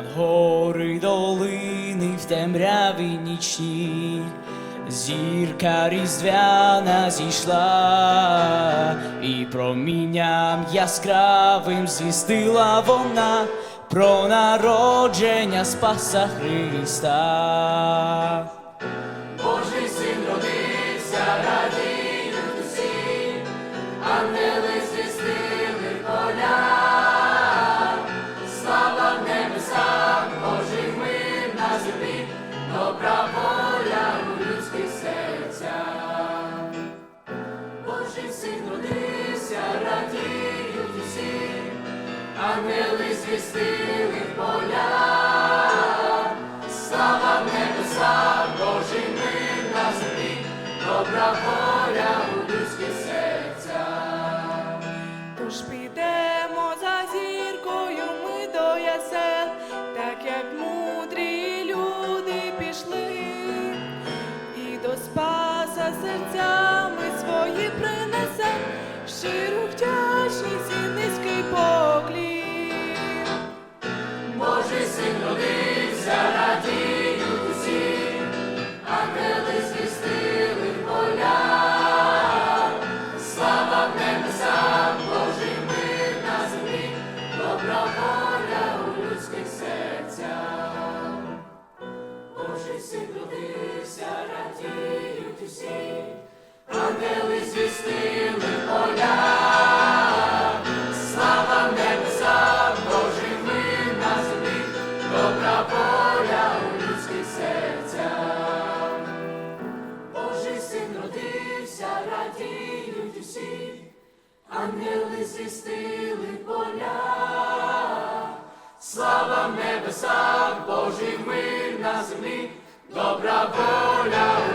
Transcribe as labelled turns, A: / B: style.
A: над гори долини в темряві нічні. Зірка різдвяна зійшла, і промінням яскравим звістила вона про народження Спаса Христа.
B: Ангели звістили поля. Слава в небесах, Божий на землі, добра воля у людських серцях.
C: Тож підемо за зіркою ми до ясел, так як мудрі люди пішли, і до спаса серцями
B: у людських серцях. Божий син родився, радіють усі, ангели зістили поля. Слава в небесах, Божий мир на землі, добра воля.